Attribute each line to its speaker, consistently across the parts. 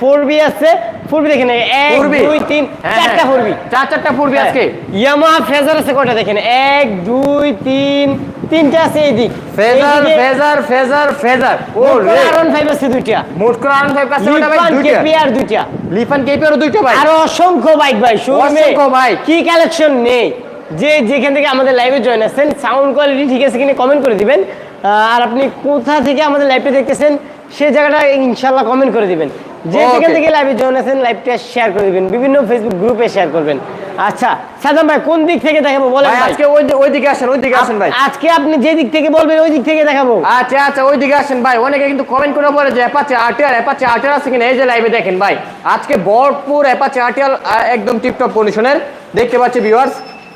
Speaker 1: Four B আছে। Four B দেখেন এক দুই তিন
Speaker 2: হ্যাঁ,
Speaker 1: চারটা
Speaker 2: হ্যাঁ।
Speaker 1: ফোর বি
Speaker 2: চার চারটা পড়বি আজকে?
Speaker 1: ইয়ামা ফেজার আছে কয়টা দেখেন? এক দুই তিন তিনটা আছে এইদিক
Speaker 2: ফেজার ফেজার ফেজার ফেজার ও
Speaker 1: আরন ফাইভ আছে দুইটা।
Speaker 2: মোট করে আনন্দ ফাইভ ওটা ভাই? দুইটা।
Speaker 1: কেপিআর দুইটা।
Speaker 2: লিফান কেপি আর দুইটা ভাই?
Speaker 1: আরও অসংখ্য বাইক ভাই
Speaker 2: অসংখ্য।
Speaker 1: কি কালেকশন নেই? যে যেখান থেকে আমাদের লাইভে জয়েন আছেন সাউন্ড কোয়ালিটি ঠিক আছে কিনা কমেন্ট করে দিবেন। আর আপনি কোথা থেকে আমাদের লাইভটা দেখতেছেন সেই জায়গাটা ইনশাল্লাহ কমেন্ট করে দিবেন। যে. যেখান থেকে লাইভে জয়েন আছেন লাইভটা শেয়ার করে দিবেন। বিভিন্ন ফেসবুক গ্রুপে শেয়ার করবেন। আচ্ছা সাদাম ভাই কোন দিক থেকে দেখাবো? বলেন।
Speaker 2: আজকে ওই ওই দিকে আসেন ওই দিকে আসেন ভাই।
Speaker 1: আজকে আপনি যে দিক থেকে বলবেন ওই দিক থেকে দেখাবো।
Speaker 2: আচ্ছা আচ্ছা ওই দিকে আসেন ভাই। অনেকে কিন্তু কমেন্ট করে বলে যে অ্যাপাচে আরটিআর অ্যাপাচে আরটিআর আছে কিনা? এই যে লাইভে দেখেন ভাই। আজকে ভরপুর অ্যাপাচে আরটিআর একদম টিপটপ কন্ডিশনের দেখতে পাচ্ছি ভিউয়ার্স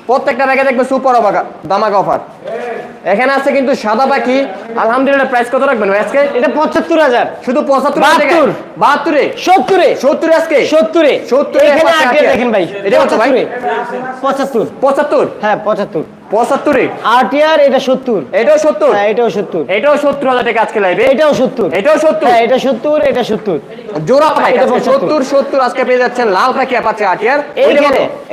Speaker 2: প্রত্যেকটা ব্যাগে দেখবে সুপার অবাকা দামাকা অফার এখানে আছে কিন্তু সাদা পাখি আলহামদুলিল্লাহ প্রাইস কত রাখবেন আজকে?
Speaker 1: এটা পঁচাত্তর হাজার।
Speaker 2: শুধু পঁচাত্তর
Speaker 1: বাহাত্তর।
Speaker 2: বাহাত্তরে?
Speaker 1: সত্তরে।
Speaker 2: সত্তরে আজকে?
Speaker 1: সত্তরে।
Speaker 2: সত্তরে
Speaker 1: দেখেন ভাই।
Speaker 2: এটা হচ্ছে ভাই?
Speaker 1: পঁচাত্তর।
Speaker 2: পঁচাত্তর?
Speaker 1: হ্যাঁ পঁচাত্তর।
Speaker 2: পঁচাত্তরে।
Speaker 1: আরটিআর এটা সত্তর।
Speaker 2: এটাও সত্তর?
Speaker 1: হ্যাঁ এটাও সত্তর।
Speaker 2: এটাও সত্তর হাজার টাকা আজকে লাইভে
Speaker 1: এটাও সত্তর।
Speaker 2: এটাও সত্তর?
Speaker 1: হ্যাঁ এটা সত্তর এটা সত্তর।
Speaker 2: জোড়া পাই
Speaker 1: এটা
Speaker 2: আজকে
Speaker 1: 75
Speaker 2: সত্তর সত্তর আজকে পেয়ে যাচ্ছেন লাল পাখি অ্যাপাচে আটিয়ার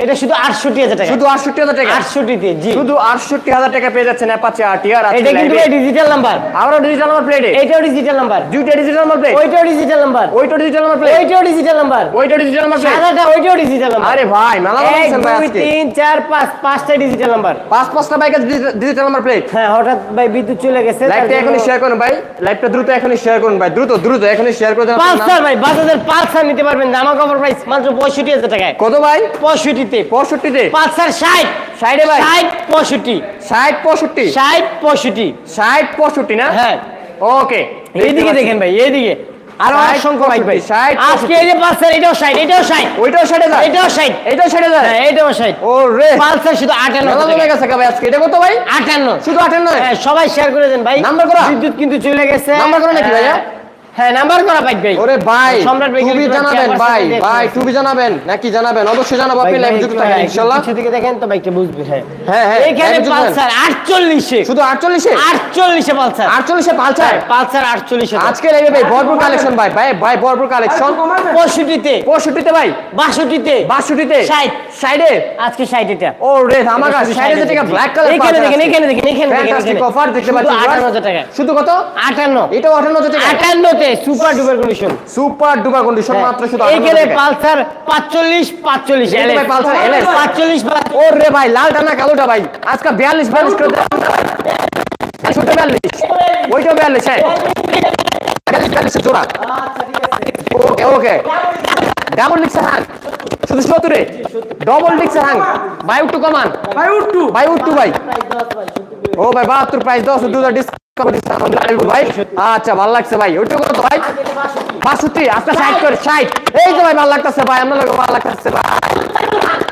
Speaker 1: এটা শুধু আটষট্টি হাজার টাকা।
Speaker 2: শুধু আটষট্টি হাজার টাকা?
Speaker 1: আটষট্টিতে জি।
Speaker 2: শুধু আটষট্টি হাজার টাকা পেয়ে যাচ্ছেন অ্যাপাচে আটিয়ার
Speaker 1: এটা কিন্তু ডিজিটাল নাম্বার
Speaker 2: আরও ডিজিটাল নাম্বার প্লেটে
Speaker 1: এইটাও ডিজিটাল নাম্বার
Speaker 2: দুইটা ডিজিটাল নাম্বার প্লেট
Speaker 1: ওইটাও ডিজিটাল নাম্বার
Speaker 2: ওইটা ডিজিটাল নাম্বার প্লেট
Speaker 1: ওইটাও ডিজিটাল নাম্বার
Speaker 2: ওইটা ডিজিটাল নাম্বার
Speaker 1: সাদাটা ওইটাও ডিজিটাল নাম্বার
Speaker 2: আরে ভাই মেলা বলছেন ভাই আজকে।
Speaker 1: তিন চার পাঁচ পাঁচটা ডিজিটাল নাম্বার
Speaker 2: পাঁচ পাঁচটা বাইকের ডিজিটাল নাম্বার প্লেট
Speaker 1: হ্যাঁ হঠাৎ ভাই বিদ্যুৎ চলে গেছে
Speaker 2: লাইভটা এখনই শেয়ার করুন ভাই। লাইভটা দ্রুত এখনই শেয়ার করুন ভাই দ্রুত দ্রুত এখনই শেয়ার করে দেন।
Speaker 1: পালসার ভাই বাজাজের পালসার নিতে পারবেন জামা কাপড় প্রাইস মাত্র পঁয়ষট্টি হাজার টাকায়।
Speaker 2: কত ভাই?
Speaker 1: পঁয়ষট্টিতে।
Speaker 2: পঁয়ষট্টিতে?
Speaker 1: পালসার ষাট।
Speaker 2: ষাটে ভাই?
Speaker 1: ষাট পঁয়ষট্টি।
Speaker 2: ষাট পঁয়ষট্টি?
Speaker 1: ষাট পঁয়ষট্টি।
Speaker 2: ষাট পঁয়ষট্টি না?
Speaker 1: হ্যাঁ।
Speaker 2: ওকে
Speaker 1: এইদিকে দেখেন ভাই এইদিকে।
Speaker 2: আরও
Speaker 1: অসংখ্য ভাই
Speaker 2: পঁয়ষট্টি, ষাট,
Speaker 1: আজকে এই যে পালসার এটাও ষাট এটাও ষাট।
Speaker 2: ওইটাও ষাটে যায়?
Speaker 1: এটাও ষাট।
Speaker 2: এইটাও সাইডে যায়?
Speaker 1: হ্যাঁ এটাও ষাট।
Speaker 2: ও রে।
Speaker 1: পালসার শুধু আটান্ন
Speaker 2: মেলা জমে গেছে ভাই আজকে। এটা কত ভাই?
Speaker 1: আটান্ন।
Speaker 2: শুধু আটান্ন?
Speaker 1: হ্যাঁ সবাই শেয়ার করে দেন ভাই।
Speaker 2: নাম্বার করো?
Speaker 1: বিদ্যুৎ কিন্তু চলে গেছে।
Speaker 2: নাম্বার করো নাকি ভাইয়া?
Speaker 1: হ্যাঁ নাম্বার করা বাইক ভাই।
Speaker 2: ওরে ভাই
Speaker 1: সম্রাট ভাই
Speaker 2: টুবি জানাবেন ভাই ভাই টুবি জানাবেন নাকি জানাবেন? অবশ্যই জানাব আপনি লাইভ যুক্ত থাকেন ইনশাআল্লাহ
Speaker 1: পিছন দিকে দেখেন তো বাইকটা বুঝবে হ্যাঁ।
Speaker 2: হ্যাঁ হ্যাঁ
Speaker 1: এখানে
Speaker 2: live যুক্ত থাকেন।
Speaker 1: পালসার আটচল্লিশে।
Speaker 2: শুধু 48 এ
Speaker 1: পালসার।
Speaker 2: 48 এ পালসার
Speaker 1: পালসার আটচল্লিশে।
Speaker 2: আজকে লাইভে ভাই ভরপুর কালেকশন ভাই ভাই ভাই ভরপুর কালেকশন
Speaker 1: পঁয়ষট্টিতে।
Speaker 2: 65 তে ভাই?
Speaker 1: বাষট্টিতে।
Speaker 2: 62 তে
Speaker 1: ষাট।
Speaker 2: 60 এ
Speaker 1: আজকে ষাট এটা।
Speaker 2: ও রে আমাগা 60 এ টাকা ব্ল্যাক কালার
Speaker 1: এখানে দেখেন এখানে দেখেন এখানে দেখেন
Speaker 2: অফার দেখতে
Speaker 1: শুধু
Speaker 2: পাচ্ছেন
Speaker 1: আটান্ন হাজার টাকা।
Speaker 2: শুধু কত?
Speaker 1: আটান্ন।
Speaker 2: এটাও 58 টাকা।
Speaker 1: আটান্নতে super duper condition
Speaker 2: super duper condition মাত্র শুধু 58
Speaker 1: এইখানে পালসার পাঁচচল্লিশ পাঁচচল্লিশ
Speaker 2: এই ভাই পালসার LS
Speaker 1: পাঁচচল্লিশ
Speaker 2: ও রে ভাই লালটা না কালোটা ভাই? আজকে 42 42 করে দেন ছোট 42 ওইটা 42 হ্যাঁ। 42 42 জোড়া। ওকে ওকে। ডাবল লিক্স হাং শুধু সত্তরে ডবল লিক্স হাং বাই উঠু কমান বাই উঠু। বাই উঠু ভাই। ও ভাই বাহাত্তর প্রাইস দশ দু হাজার ডিসকাউন্ট ভাই। আচ্ছা ভালো লাগছে ভাই। ওইটা কত ভাই? বাষট্টি আজকে ষাট করে ষাট। এই তো ভাই ভালো লাগতেছে ভাই আপনার ভালো লাগতেছে ভাই।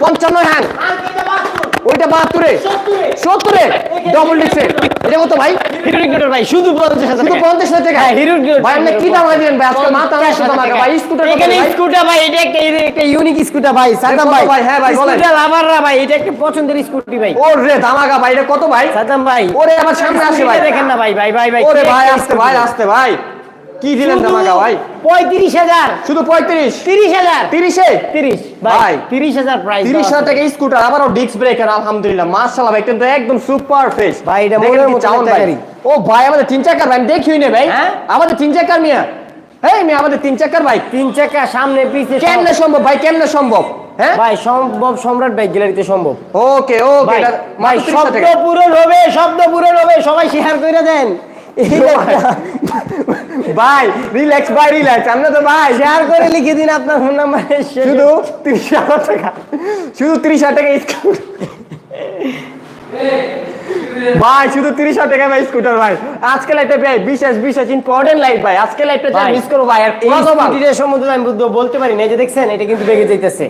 Speaker 2: পঞ্চান্ন হ্যাং ওইটা বাহাত্তরে। সত্তরে। ডবল ডিক্সে এটা কত ভাই?
Speaker 1: শুধু পঞ্চাশ হাজার
Speaker 2: শুধু
Speaker 1: টাকা।
Speaker 2: পঞ্চাশ হাজার টাকা?
Speaker 1: হ্যাঁ,
Speaker 2: ভাই আপনি কি দাম দিবেন ভাই? আজকে মাথা। ভাই স্কুটার
Speaker 1: এখানে স্কুটার ভাই এটা একটা এটা একটা ইউনিক স্কুটার ভাই সাদাম ভাই।
Speaker 2: ভাই? হ্যাঁ ভাই, বলেন।
Speaker 1: স্কুটার লাভাররা ভাই এটা একটা পছন্দের স্কুটি ভাই।
Speaker 2: ও রে দামাগা ভাই এটা কত ভাই?
Speaker 1: সাদাম ভাই।
Speaker 2: ওরে সামনে আসে ভাই।
Speaker 1: স্কুটিটা দেখেন না ভাই ভাই ভাই ভাই
Speaker 2: ওরে ভাই আসতে ভাই আসতে ভাই। কি দিলেন দামাগা ভাই?
Speaker 1: পঁয়ত্রিশ হাজার।
Speaker 2: শুধু পঁয়ত্রিশ?
Speaker 1: তিরিশ হাজার।
Speaker 2: তিরিশে?
Speaker 1: তিরিশ।
Speaker 2: ভাই,
Speaker 1: ভাই তিরিশ হাজার প্রাইস
Speaker 2: তিরিশ হাজার টাকা স্কুটার আবারও ডিস্ক ব্রেকার আলহামদুলিল্লাহ। মার্শাল্লাহ ভাই কিন্তু একদম সুপার ফ্রেশ
Speaker 1: ভাই, এটা একটা গাড়ি।
Speaker 2: ও ভাই আমাদের তিন চাকার ভাই দেখিই নে ভাই।
Speaker 1: হ্যাঁ?
Speaker 2: আমাদের তিন চাকার মিয়া। এই মিয়া আমাদের তিন চাকার ভাই।
Speaker 1: তিন চাকা সামনে পিছে
Speaker 2: কেমনে সম্ভব ভাই কেমনে সম্ভব? হ্যাঁ?
Speaker 1: ভাই সম্ভব সম্রাট ভাই গ্যালারিতে সম্ভব।
Speaker 2: ওকে ওকে
Speaker 1: ভাই ভাই
Speaker 2: 30
Speaker 1: শব্দ পূরণ হবে শব্দ পূরণ হবে সবাই শেয়ার করে দেন।
Speaker 2: ভাই রিল্যাক্স ভাই রিল্যাক্স আমরা তো ভাই
Speaker 1: শেয়ার করে লিখে দিন আপনার ফোন নাম্বার
Speaker 2: শুধু তিরিশ হাজার টাকা। শুধু তিরিশ হাজার টাকা ভাই শুধু তিরিশ টাকা ভাই স্কুটার ভাই। আজকে লাইটে ভাই বিশেষ বিশেষ ইম্পর্টেন্ট লাইট ভাই। আজকে লাইটটা যা মিস করব ভাই আর
Speaker 1: এই স্কুটির সম্বন্ধে আমি বুঝতে- বলতে পারি না এই যে দেখছেন এটা কিন্তু বেগে যাইতেছে।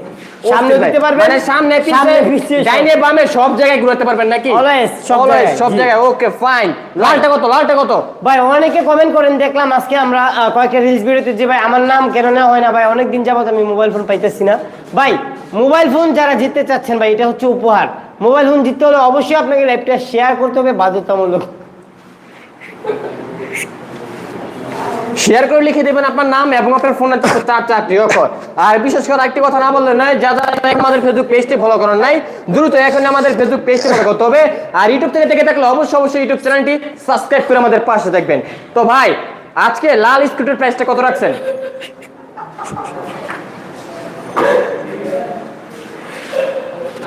Speaker 1: সামনে দিতে পারবেন
Speaker 2: মানে সামনে
Speaker 1: সামনে
Speaker 2: পিছে
Speaker 1: পিছে সব।
Speaker 2: ডাইনে বামে সব জায়গায় ঘুরাতে পারবেন নাকি?
Speaker 1: Always, সব জায়গায়,
Speaker 2: সব জায়গায়। ওকে ফাইন লালটা কত লালটা কত?
Speaker 1: ভাই অনেকে কমেন্ট করেন দেখলাম আজকে আমরা কয়েকটা রিলস ভিডিওতে যে ভাই আমার নাম কেন নেওয়া হয় না? ভাই অনেক দিন যাবত আমি মোবাইল ফোন পাইতেছি না। ভাই মোবাইল ফোন যারা জিততে চাচ্ছেন ভাই এটা হচ্ছে উপহার। মোবাইল ফোন জিততে হলে অবশ্যই আপনাকে লাইভটা শেয়ার করতে হবে বাধ্যতামূলক।
Speaker 2: শেয়ার করে লিখে দেবেন আপনার নাম এবং আপনার ফোন চার চারটি অক্ষর আর বিশেষ করে একটি কথা না বললে নয়, যা যারা আমাদের ফেসবুক পেজটি ফলো করেন নাই, দ্রুত এখন আমাদের ফেসবুক পেজটি ফলো করতে হবে। আর ইউটিউব থেকে দেখে থাকলে অবশ্যই অবশ্যই ইউটিউব চ্যানেলটি সাবস্ক্রাইব করে আমাদের পাশে দেখবেন তো ভাই, আজকে লাল স্কুটের প্রাইসটা কত রাখছেন বড় ভাই
Speaker 1: এটা কই না ভাই আরে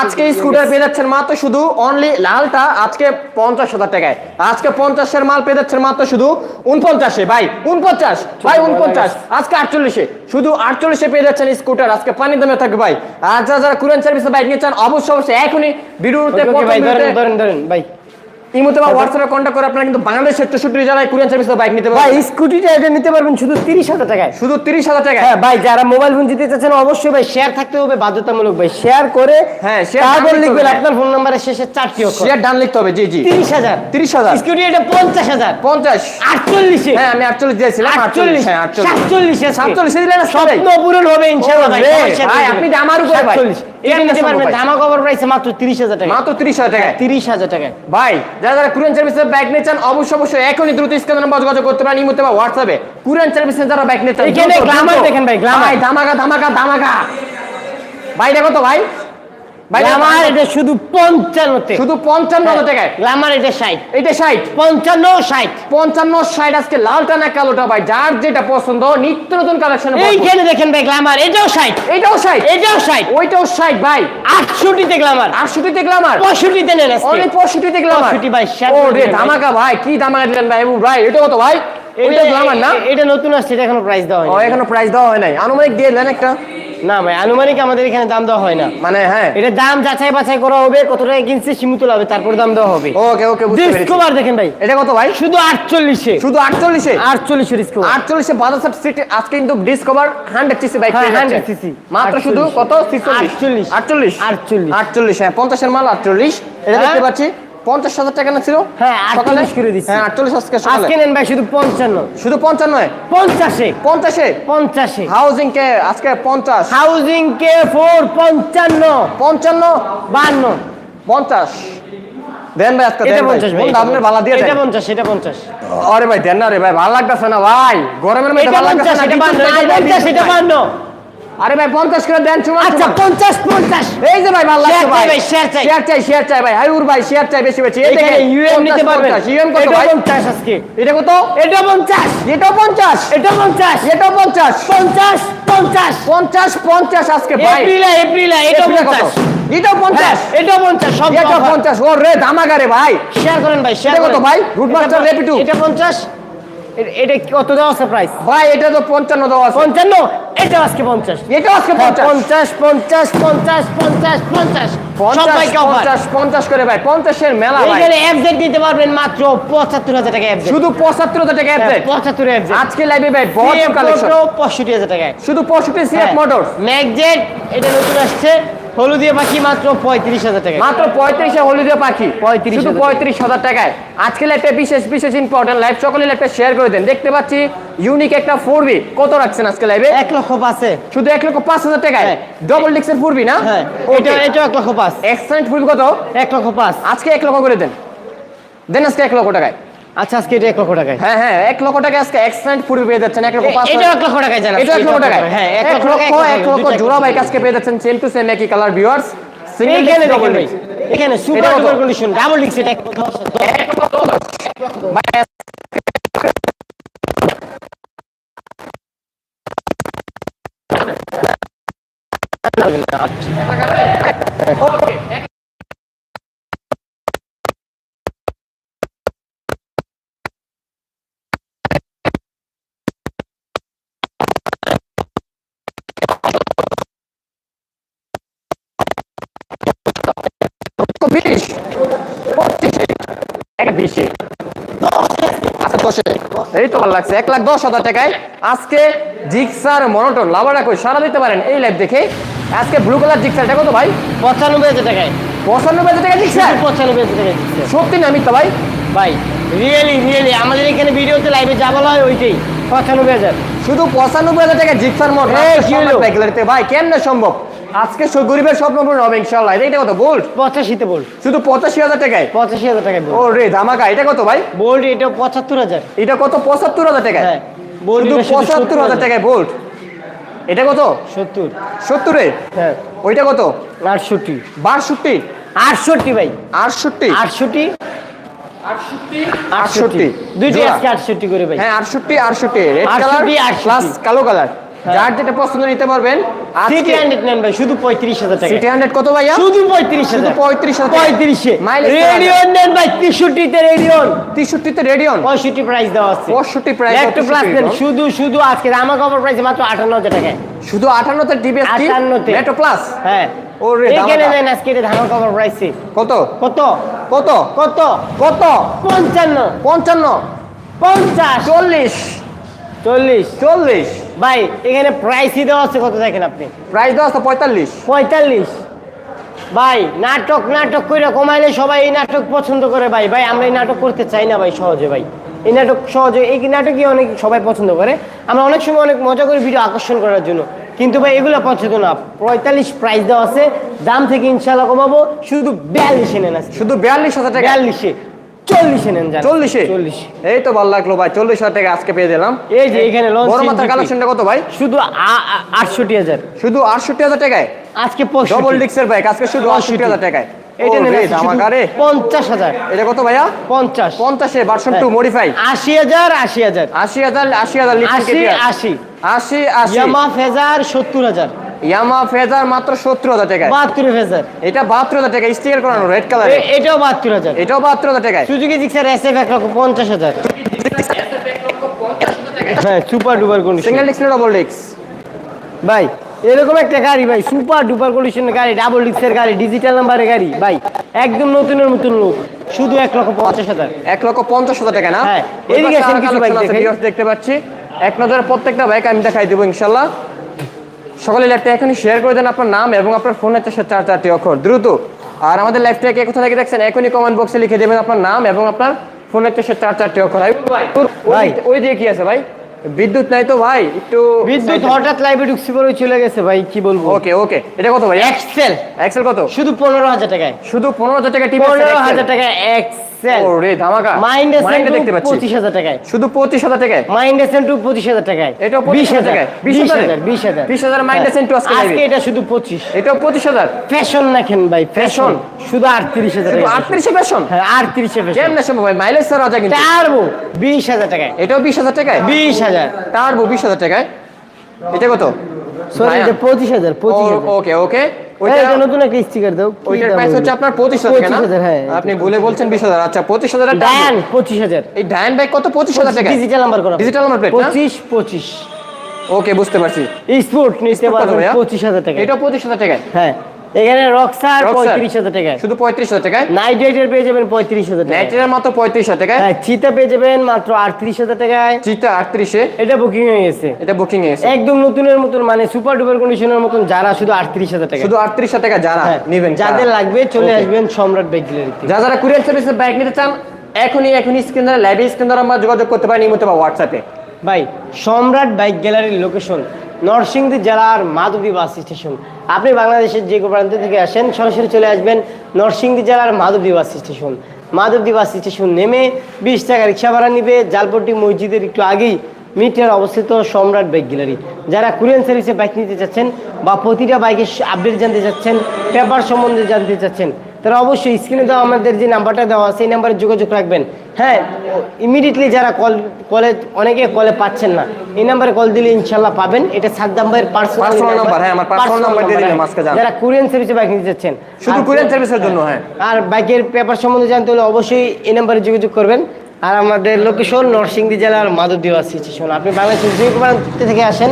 Speaker 2: আজকে স্কুটার পেয়ে যাচ্ছেন মাত্র শুধু অনলি লালটা আজকে পঞ্চাশ হাজার টাকায়। আজকে পঞ্চাশের মাল পেয়ে যাচ্ছেন মাত্র শুধু উনপঞ্চাশে ভাই উনপঞ্চাশ ভাই উনপঞ্চাশ আজকে আটচল্লিশে। শুধু আটচল্লিশে পেয়ে যাচ্ছেন স্কুটার। আজকে পানি দামে থাকবে ভাই। আর যারা যারা কুরিয়ান সার্ভিসে বাইক নিয়ে চান অবশ্যই অবশ্যই এখনই ভিডিওতে
Speaker 1: ভাই ধরেন ধরেন ধরেন ভাই।
Speaker 2: ইমোতে বা হোয়াটসঅ্যাপে কন্ট্যাক্ট করে আপনারা কিন্তু বাংলাদেশের চৌষট্টি জেলায় কুরিয়ান সার্ভিসে বাইক নিতে
Speaker 1: ভাই স্কুটিটা এটা নিতে পারবেন শুধু তিরিশ হাজার টাকায়।
Speaker 2: শুধু তিরিশ হাজার টাকায়?
Speaker 1: হ্যাঁ ভাই যারা মোবাইল ফোন দিতে চাচ্ছেন অবশ্যই ভাই শেয়ার থাকতে হবে বাধ্যতামূলক ভাই শেয়ার করে
Speaker 2: হ্যাঁ, share
Speaker 1: লিখবেন আপনার ফোন নাম্বারের শেষে চারটি অক্ষর।
Speaker 2: শেয়ার ডান লিখতে হবে জি জি।
Speaker 1: তিরিশ হাজার।
Speaker 2: তিরিশ হাজার।
Speaker 1: স্কুটি এটা পঞ্চাশ হাজার।
Speaker 2: পঞ্চাশ।
Speaker 1: আটচল্লিশে
Speaker 2: হ্যাঁ আমি আটচল্লিশ দিয়েছিলাম
Speaker 1: আটচল্লিশ।
Speaker 2: হ্যাঁ আটচল্লিশ।
Speaker 1: সাতচল্লিশে
Speaker 2: সাতচল্লিশে দিলেন
Speaker 1: স্বপ্ন পূরণ হবে ইনশাআল্লাহ ভাই
Speaker 2: ওরে,
Speaker 1: সবার সাথে
Speaker 2: ভাই,
Speaker 1: দিবেন।
Speaker 2: আপনি আমার উপরে ভাই।
Speaker 1: এটা নিতে পারবেন
Speaker 2: ভাই?
Speaker 1: ধামা প্রাইসে মাত্র তিরিশ হাজার টাকা
Speaker 2: মাত্র তিরিশ হাজার টাকায়।
Speaker 1: তিরিশ হাজার টাকায়।
Speaker 2: ভাই যারা যারা কুরিয়ান সার্ভিসের ব্যাগ নিয়ে চান অবশ্যই অবশ্যই এখনই দ্রুত স্ক্রিনে নাম্বার যোগাযোগ করতে পারেন। ইমোতে বা হোয়াটসঅ্যাপে কুরিয়ান সার্ভিসে যারা ব্যাগ নিয়ে চান
Speaker 1: এখানে
Speaker 2: গ্লামার
Speaker 1: দেখেন ভাই, গ্লামার
Speaker 2: ভাই ধামাকা ধামাকা ধামাকা। ভাই দেখো তো ভাই।
Speaker 1: গ্লামার এটা শুধু পঞ্চান্নতে।
Speaker 2: শুধু পঞ্চান্ন টাকায়
Speaker 1: গ্লামার এটা ষাট।
Speaker 2: এটা ষাট।
Speaker 1: পঞ্চান্ন ষাট।
Speaker 2: পঞ্চান্ন ষাট আজকে লালটা না কালোটা ভাই যার যেটা পছন্দ নিত্য নতুন কালেকশন
Speaker 1: এইখানে দেখেন ভাই গ্লামার এটাও ষাট।
Speaker 2: এটাও ষাট।
Speaker 1: এটাও ষাট।
Speaker 2: ওইটাও ষাট ভাই।
Speaker 1: আটষট্টিতে গ্লামার
Speaker 2: আটষট্টি দেখলাম আর
Speaker 1: পঁয়ষট্টিতে নেন আজকে।
Speaker 2: অনেক পঁয়ষট্টি দেখলাম আর।
Speaker 1: 65 ভাই,
Speaker 2: ও রে ধামাকা ভাই কি ধামাকা দিলেন ভাই এবু ভাই এটা কত ভাই? এটা গ্লামার না?
Speaker 1: এটা নতুন আসছে এটা এখনও প্রাইস দেওয়া
Speaker 2: ও
Speaker 1: হয়নি
Speaker 2: এখনও প্রাইস দেওয়া হয় নাই। আনুমানিক দিয়ে দেন একটা।
Speaker 1: না ভাই আনুমানিক আমাদের এখানে দাম দেওয়া হয় না।
Speaker 2: মানে হ্যাঁ।
Speaker 1: এটা দাম যাচাই বাছাই করা হবে কত টাকা কিনছে সীমিত হবে তারপর দাম দেওয়া হবে।
Speaker 2: ওকে ওকে বুঝতে পেরেছি।
Speaker 1: ডিসকভার দেখেন ভাই।
Speaker 2: এটা কত ভাই?
Speaker 1: শুধু আটচল্লিশে।
Speaker 2: শুধু আটচল্লিশে?
Speaker 1: আটচল্লিশে ডিসকভার
Speaker 2: আটচল্লিশে বাজার সিটি আজকে কিন্তু ডিসকভার হান্ড্রেড সিসি বাইক
Speaker 1: হ্যাঁ,
Speaker 2: পেয়ে
Speaker 1: 100
Speaker 2: যাচ্ছে।
Speaker 1: cc
Speaker 2: মাত্র শুধু কত?
Speaker 1: আটচল্লিশ।
Speaker 2: আটচল্লিশ।
Speaker 1: আটচল্লিশ।
Speaker 2: আটচল্লিশ হ্যাঁ পঞ্চাশের মাল আটচল্লিশ। এটা দেখতে
Speaker 1: হ্যাঁ।
Speaker 2: পাচ্ছি। পঞ্চাশ হাজার টাকা না ছিল?
Speaker 1: হ্যাঁ,
Speaker 2: সকালে?
Speaker 1: 48 করে দিচ্ছি।
Speaker 2: হ্যাঁ আটচল্লিশ আজকে
Speaker 1: আজকে নেন ভাই শুধু পঞ্চান্ন।
Speaker 2: শুধু পঞ্চান্ন?
Speaker 1: পঞ্চাশে।
Speaker 2: পঞ্চাশে?
Speaker 1: পঞ্চাশে।
Speaker 2: হাউজিং কে আজকে পঞ্চাশ?
Speaker 1: হাউজিং কে ফোর পঞ্চান্ন।
Speaker 2: পঞ্চান্ন?
Speaker 1: বান্ন।
Speaker 2: পঞ্চাশ। দেন ভাই আজকে
Speaker 1: এটা পঞ্চাশ ভাই।
Speaker 2: আপনার ভালো দিয়ে
Speaker 1: এটা পঞ্চাশ এটা পঞ্চাশ।
Speaker 2: আরে ভাই দেন না রে ভাই ভালো লাগতেছে না ভাই। গরমের মধ্যে ভালো লাগতেছে না
Speaker 1: এটা পঞ্চাশ এটা বান্ন।
Speaker 2: আরে ভাই পঞ্চাশ করে দেন চুমা
Speaker 1: আচ্ছা পঞ্চাশ পঞ্চাশ।
Speaker 2: এই যে ভাই ভালো লাগছে ভাই।
Speaker 1: share চাই।
Speaker 2: শেয়ার চাই শেয়ার চাই ভাই। হাইউর ভাই শেয়ার চাই বেশি বেশি। এই দেখেন,
Speaker 1: ইউএম নিতে
Speaker 2: 50,
Speaker 1: পারবেন
Speaker 2: 50, ইউএম কত
Speaker 1: এটা
Speaker 2: ভাই?
Speaker 1: পঞ্চাশ আজকে।
Speaker 2: এটা কত?
Speaker 1: এটা পঞ্চাশ।
Speaker 2: এটাও পঞ্চাশ।
Speaker 1: এটা পঞ্চাশ।
Speaker 2: এটাও পঞ্চাশ।
Speaker 1: পঞ্চাশ পঞ্চাশ।
Speaker 2: পঞ্চাশ পঞ্চাশ আজকে ভাই।
Speaker 1: এপ্রিলে এপ্রিলে এটা
Speaker 2: এপ্রিলে কত?
Speaker 1: পঞ্চাশ।
Speaker 2: এটাও পঞ্চাশ।
Speaker 1: হ্যাঁ, এটা পঞ্চাশ সব
Speaker 2: এটা পঞ্চাশ। ও রে ধামাগারে ভাই।
Speaker 1: শেয়ার করেন ভাই শেয়ার
Speaker 2: কত ভাই?
Speaker 1: এটা-
Speaker 2: Rapid two।
Speaker 1: এটা পঞ্চাশ। এ- এটা কত দেওয়া আছে প্রাইস
Speaker 2: ভাই এটা তো পঞ্চান্ন দেওয়া আছে।
Speaker 1: পঞ্চান্ন? এটা আজকে পঞ্চাশ।
Speaker 2: এটাও আজকে
Speaker 1: হ্যাঁ,
Speaker 2: পঞ্চাশ।
Speaker 1: পঞ্চাশ পঞ্চাশ পঞ্চাশ পঞ্চাশ পঞ্চাশ।
Speaker 2: পঞ্চাশ করে ভাই পঞ্চাশের মেলা
Speaker 1: এইখানে এফজেড দিতে পারবেন মাত্র পঁচাত্তর হাজার টাকা
Speaker 2: শুধু পঁচাত্তর হাজার টাকা অ্যাপসে
Speaker 1: পঁচাত্তর
Speaker 2: আজকে লাইভে ভাই কালেকশন
Speaker 1: পঁয়ষট্টি হাজার টাকায়।
Speaker 2: শুধু পঁয়ষট্টি সিএফ মোটর
Speaker 1: ম্যাকজেট এটা নতুন আসছে। হলুদিয়া পাখি মাত্র পঁয়ত্রিশ হাজার টাকা
Speaker 2: মাত্র পঁয়ত্রিশে হলুদিয়া পাখি।
Speaker 1: 35
Speaker 2: শুধু পঁয়ত্রিশ হাজার টাকায়। আজকে লাইভটা বিশেষ বিশেষ ইম্পর্টেন্ট লাইভ সকলে লাইভটা শেয়ার করে দেন। দেখতে পাচ্ছি ইউনিক একটা ফোর বি কত রাখছেন আজকে লাইভে
Speaker 1: এক লক্ষ পাঁচে
Speaker 2: শুধু এক লক্ষ পাঁচ হাজার টাকায়। ডবল ডিক্সের ফোর বি না?
Speaker 1: হ্যাঁ। এটা এটা এক লক্ষ পাঁচ।
Speaker 2: এক্সেন্ট ফুল কত?
Speaker 1: এক লক্ষ পাঁচ।
Speaker 2: আজকে এক লক্ষ করে দেন। দেন আজকে এক লক্ষ টাকায়।
Speaker 1: আচ্ছা আজকে এটা এক লক্ষ টাকায়।
Speaker 2: হ্যাঁ হ্যাঁ এক লক্ষ টাকা আজকে এক্সেন্ট ফুল পেয়ে যাচ্ছেন এক লক্ষ
Speaker 1: এটা এক লক্ষ টাকায় জানা
Speaker 2: এটা এক লক্ষ টাকায়।
Speaker 1: হ্যাঁ
Speaker 2: এক লক্ষ এক লক্ষ জোড়া বাইক আজকে পেয়ে যাচ্ছেন সেম টু সেম একই কালার ভিউয়ার্স সিঙ্গেল
Speaker 1: এইখানে
Speaker 2: ডবল
Speaker 1: ভাই এখানে সুপার
Speaker 2: এটা
Speaker 1: কন্ডিশন ডাবল ডিক্স এটা এক লক্ষ দশ।
Speaker 2: দশে এই তো ভালো লাগছে। এক লাখ দশ হাজার টাকায় আজকে জিক্সার মনোটন লাভারা কই? সারা দিতে পারেন এই লাইভ দেখে। আজকে ব্লু কালার জিক্সার এটা কত ভাই?
Speaker 1: পঁচানব্বই হাজার টাকায়।
Speaker 2: পঁচানব্বই হাজার টাকা জিক্সার?
Speaker 1: পঁচানব্বই হাজার টাকায়
Speaker 2: সত্যি না মিথ্যা ভাই?
Speaker 1: ভাই রিয়েলি রিয়েলি আমাদের এখানে ভিডিওতে লাইভে যা বলা হয় ওইটাই। পঁচানব্বই হাজার।
Speaker 2: শুধু পঁচানব্বই হাজার টাকা জিক্সার মোটর? ভাই কেমনে সম্ভব? আজকে গরিবের স্বপ্ন পূরণ হবে ইনশাল্লাহ এটা কত? বোল্ট
Speaker 1: পঁচাশিতে বোল্ট
Speaker 2: শুধু পঁচাশি হাজার টাকায়?
Speaker 1: পঁচাশি হাজার টাকায়
Speaker 2: ও রে ধামাকা। এটা কত ভাই?
Speaker 1: বোল্ট এটা পঁচাত্তর হাজার।
Speaker 2: এটা কত? পঁচাত্তর হাজার টাকায়?
Speaker 1: হ্যাঁ। বোল্ট
Speaker 2: শুধু পঁচাত্তর হাজার টাকায় বোল্ট এটা কত?
Speaker 1: সত্তর।
Speaker 2: সত্তরে?
Speaker 1: হ্যাঁ।
Speaker 2: ওইটা কত?
Speaker 1: আটষট্টি।
Speaker 2: বাষট্টি?
Speaker 1: আটষট্টি ভাই।
Speaker 2: আটষট্টি?
Speaker 1: আটষট্টি?
Speaker 2: আটষট্টি।
Speaker 1: দুইটি। আজকে আটষট্টি করে ভাই।
Speaker 2: হ্যাঁ আটষট্টি আটষট্টি। রেড কালার
Speaker 1: 68, 68
Speaker 2: প্লাস কালো কালার যার যেটা পছন্দ নিতে পারবেন
Speaker 1: সিটি হান্ড্রেড নেন ভাই শুধু পঁয়ত্রিশ হাজার টাকা।
Speaker 2: সিটি হান্ড্রেড কত ভাইয়া?
Speaker 1: শুধু পঁয়ত্রিশ
Speaker 2: শুধু পঁয়ত্রিশ
Speaker 1: রেডিয়ন নেন ভাই তেষট্টিতে রেডিয়ন
Speaker 2: তেষট্টিতে রেডিয়ন
Speaker 1: পঁয়ষট্টি প্রাইস দেওয়া আছে।
Speaker 2: পঁয়ষট্টি প্রাইস
Speaker 1: একটু প্লাস দেন। শুধু শুধু আজকে আমার কভার প্রাইস মাত্র আটান্ন হাজার
Speaker 2: শুধু আটান্নতে টিভিএস
Speaker 1: আটান্নতে।
Speaker 2: মেট্রো প্লাস
Speaker 1: হ্যাঁ।
Speaker 2: ওরে
Speaker 1: এখানে
Speaker 2: দামাকা।
Speaker 1: দেন আজকে এটা ধামার কভার প্রাইসে
Speaker 2: কত?
Speaker 1: কত?
Speaker 2: কত?
Speaker 1: কত?
Speaker 2: কত?
Speaker 1: পঞ্চান্ন।
Speaker 2: পঞ্চান্ন।
Speaker 1: পঞ্চাশ।
Speaker 2: চল্লিশ।
Speaker 1: চল্লিশ।
Speaker 2: চল্লিশ।
Speaker 1: ভাই এখানে প্রাইসই দেওয়া আছে কত দেখেন আপনি?
Speaker 2: প্রাইস দেওয়া আছে পঁয়তাল্লিশ।
Speaker 1: পঁয়তাল্লিশ। ভাই নাটক নাটক করে কমাইলে সবাই এই নাটক পছন্দ করে ভাই। ভাই আমরা এই নাটক করতে চাই না ভাই সহজে ভাই। এই নাটক সহজে এই নাটকই অনেক সবাই পছন্দ করে। আমরা অনেক সময় অনেক মজা করে ভিডিও আকর্ষণ করার জন্য। কিন্তু ভাই এগুলো পছন্দ না। পঁয়তাল্লিশ প্রাইস দেওয়া আছে। দাম থেকে ইনশাল্লাহ কমাবো। শুধু বিয়াল্লিশে নেন
Speaker 2: শুধু বিয়াল্লিশ হাজার টাকা।
Speaker 1: বিয়াল্লিশে। চল্লিশে নেন জান।
Speaker 2: চল্লিশে?
Speaker 1: চল্লিশে।
Speaker 2: এই তো ভালো লাগল ভাই চল্লিশ হাজার টাকা আজকে পেয়ে দিলাম।
Speaker 1: এই যে এখানে
Speaker 2: বড় মাথার কালেকশনটা কত ভাই?
Speaker 1: শুধু আটষট্টি হাজার।
Speaker 2: শুধু আটষট্টি হাজার টাকায়?
Speaker 1: আজকে
Speaker 2: ডবল ডিক্সের বাইক আজকে শুধু আটষট্টি হাজার টাকায়।
Speaker 1: এটা। পঞ্চাশ হাজার।
Speaker 2: এটা কত ভাইয়া?
Speaker 1: পঞ্চাশ।
Speaker 2: পঞ্চাশে ভার্সন টু
Speaker 1: হ্যাঁ।
Speaker 2: মডিফাই
Speaker 1: আশি হাজার আশি হাজার।
Speaker 2: আশি হাজার আশি হাজার
Speaker 1: আশি আশি। ইয়ামা ফেজার সত্তর হাজার।
Speaker 2: ইয়ামা ফেজার মাত্র সত্তর হাজার টাকায়।
Speaker 1: বাহাত্তর ফেজার।
Speaker 2: এটা বাহাত্তর হাজার টাকা স্টিকার করানো রেড কালারে
Speaker 1: এটাও বাহাত্তর হাজার।
Speaker 2: এটাও বাহাত্তর হাজার টাকায়।
Speaker 1: সুজুকি জিক্সার এস এফ এক লক্ষ পঞ্চাশ হাজার। হ্যাঁ সুপার ডুপার কন্ডিশন
Speaker 2: সিঙ্গেল ডিক্স না ডবল ডিক্স
Speaker 1: ভাই এরকম একটা গাড়ি ভাই সুপার ডুপার কন্ডিশনের গাড়ি ডাবল ডিক্সের গাড়ি ডিজিটাল নাম্বারের গাড়ি ভাই একদম নতুনের মতন লোক শুধু এক লক্ষ পঞ্চাশ হাজার।
Speaker 2: এক লক্ষ পঞ্চাশ হাজার টাকা না?
Speaker 1: হ্যাঁ, এদিকে
Speaker 2: আর
Speaker 1: কিছু
Speaker 2: viewers দেখতে পাচ্ছি। এক নজরে প্রত্যেকটা বাইক আমি দেখাই দেবো ইনশাল্লাহ। সকলে ল্যাপটপ এখনই শেয়ার করে দেন আপনার নাম এবং আপনার ফোনের হচ্ছে চার চারটি অক্ষর। দ্রুত। আর আমাদের লাইভটাকে কোথা থেকে দেখছেন এখনই কমেন্ট বক্সে লিখে দেবেন আপনার নাম এবং আপনার ফোনের হচ্ছে চার চারটি অক্ষর। ভাই ওই দিয়ে কি আছে ভাই? বিদ্যুৎ নাই তো ভাই একটু
Speaker 1: বিদ্যুৎ হঠাৎ লাইভে ঢুকছি পরে চলে গেছে ভাই কি বলব?
Speaker 2: ওকে ওকে এটা কত ভাই?
Speaker 1: এক্সেল
Speaker 2: এক্সেল কত?
Speaker 1: শুধু পনেরো হাজার টাকায়।
Speaker 2: শুধু পনেরো হাজার টাকা
Speaker 1: পনেরো হাজার টাকা এক্সেল
Speaker 2: ওরে ধামাকা।
Speaker 1: মাইন্ড
Speaker 2: মাইন্ডে দেখতে পাচ্ছি।
Speaker 1: পঁচিশ হাজার টাকায়।
Speaker 2: শুধু পঁচিশ হাজার টাকায়?
Speaker 1: মাইন্ড এসেন টু পঁচিশ হাজার টাকায়।
Speaker 2: এটাও
Speaker 1: বিশ
Speaker 2: 25,000
Speaker 1: হাজার।
Speaker 2: টাকায়?
Speaker 1: বিশ
Speaker 2: 20,000
Speaker 1: হাজার? বিশ হাজার।
Speaker 2: 20,000 Mind Essence to আজকে
Speaker 1: আজকে এটা শুধু পঁচিশ।
Speaker 2: এটাও পঁচিশ হাজার?
Speaker 1: ফ্যাশন দেখেন ভাই ফ্যাশন শুধু আটত্রিশ হাজার
Speaker 2: আটত্রিশে পেশন
Speaker 1: হ্যাঁ আটত্রিশে ফ্যাশন
Speaker 2: কেমনে সম্ভব ভাই? মাইলেজ স্যার রাজা কিন্তু।
Speaker 1: বিশ হাজার টাকায়।
Speaker 2: এটাও বিশ হাজার টাকায়?
Speaker 1: বিশ হাজার।
Speaker 2: টার্বো বিশ হাজার টাকায়। এটা কত?
Speaker 1: সরি এটা পঁচিশ হাজার পঁচিশ
Speaker 2: ওকে ওকে। ওইটা
Speaker 1: নতুন একটা স্টিকার দাও।
Speaker 2: ওইটার প্রাইস হচ্ছে আপনার পঁচিশ হাজার টাকা না
Speaker 1: হ্যাঁ।
Speaker 2: আপনি ভুলে বলছেন বিশ হাজার। আচ্ছা পঁচিশ হাজার
Speaker 1: ডায়ান পঁচিশ হাজার।
Speaker 2: এই ডায়ন বাইক কত? পঁচিশ হাজার টাকা
Speaker 1: ডিজিটাল নাম্বার করা
Speaker 2: number plate
Speaker 1: পঁচিশ পঁচিশ।
Speaker 2: ওকে বুঝতে পারছি।
Speaker 1: স্পোর্ট নিতে পারবেন পঁচিশ হাজার টাকা
Speaker 2: এটাও পঁচিশ হাজার টাকায়?
Speaker 1: হ্যাঁ। এখানে রক্সার টাকায়।
Speaker 2: শুধু
Speaker 1: নাইট রাইডার পেয়ে যাবেন
Speaker 2: ন্যাচারাল মাত্র টাকায়?
Speaker 1: হ্যাঁ চিতা পেয়ে যাবেন মাত্র আটত্রিশ হাজার টাকায়।
Speaker 2: চিতা আটত্রিশে?
Speaker 1: এটা বুকিং হয়ে গেছে।
Speaker 2: এটা বুকিং এসে
Speaker 1: একদম নতুনের মতন মানে সুপার ডুপার কন্ডিশনের মতন যারা শুধু আটত্রিশ হাজার টাকা
Speaker 2: শুধু আটত্রিশ হাজার টাকা যারা
Speaker 1: হ্যাঁ,
Speaker 2: নেবেন
Speaker 1: যাদের লাগবে চলে আসবেন সম্রাট বাইক গ্যালারিতে
Speaker 2: যারা যারা কুরিয়ার সার্ভিসের বাইক নিতে চান এখনই এখনই স্ক্রিন লাইভ স্ক্রিন আমরা যোগাযোগ করতে পারি নিয়মিত বা হোয়াটসঅ্যাপে
Speaker 1: ভাই সম্রাট বাইক গ্যালারির লোকেশন নরসিংদী জেলার মাধবী বাস স্টেশন। আপনি বাংলাদেশের যে প্রান্ত থেকে আসেন, সরাসরি চলে আসবেন নরসিংদী জেলার Madhabi bus station. Madhabdi bus station নেমে বিশ টাকা রিক্সা ভাড়া নিবে। জালপট্টি মসজিদের একটু আগেই মিটার অবস্থিত সম্রাট বাইক গ্যালারি। যারা কুরিয়ান সার্ভিসে বাইক নিতে চাচ্ছেন বা প্রতিটা বাইকের আপডেট জানতে চাচ্ছেন, পেপার সম্বন্ধে জানতে চাচ্ছেন, তারা অবশ্যই স্ক্রিনে দেওয়া আমাদের যে নাম্বারটা দেওয়া এই নাম্বারে যোগাযোগ রাখবেন। হ্যাঁ ইমিডিয়েটলি যারা কল কলে অনেকে কলে পাচ্ছেন না। এই নাম্বারে কল দিলে ইনশাল্লাহ পাবেন। এটা সাত নাম্বারের পার্সোনাল
Speaker 2: number, হ্যাঁ, আমার personal number দিয়ে দিলাম আজকে জান।
Speaker 1: যারা কুরিয়ান সার্ভিসে বাইক নিতে চাচ্ছেন
Speaker 2: শুধু
Speaker 1: আর-
Speaker 2: কুরিয়ার সার্ভিসের জন্য হ্যাঁ।
Speaker 1: আর বাইকের পেপার সম্বন্ধে জানতে হলে অবশ্যই এই নাম্বারে যোগাযোগ করবেন। আর আমাদের লোকেশন নরসিংদী জেলার মাধবদীবাস স্টেশন আপনি বাংলাদেশের যে কোনো প্রান্ত থেকে আসেন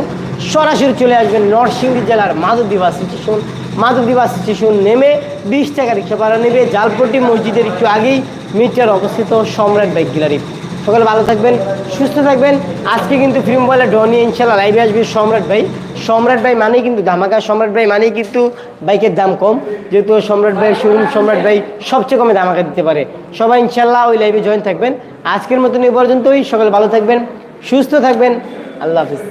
Speaker 1: সরাসরি চলে আসবেন নরসিংদী জেলার মাধবদীবাস স্টেশন মাধবদীবাস স্টেশন নেমে বিশ টাকা রিক্সা ভাড়া নেবে। জালপট্টি মসজিদের একটু আগেই মিটার অবস্থিত সম্রাট বাইক গ্যালারি। সকালে ভালো থাকবেন, সুস্থ থাকবেন। আজকে কিন্তু ফিল্ম বলে ডনি ইনশাল্লাহ লাইভে আসবে সম্রাট ভাই। সম্রাট ভাই মানেই কিন্তু ধামাকা, সম্রাট ভাই মানেই কিন্তু বাইকের দাম কম। যেহেতু সম্রাট ভাই শোরুম সম্রাট ভাই সবচেয়ে কমে ধামাকা দিতে পারে। সবাই ইনশাল্লাহ ওই লাইভে জয়েন থাকবেন। আজকের মতন এই পর্যন্তই, সকালে ভালো থাকবেন, সুস্থ থাকবেন। আল্লাহ হাফিজ।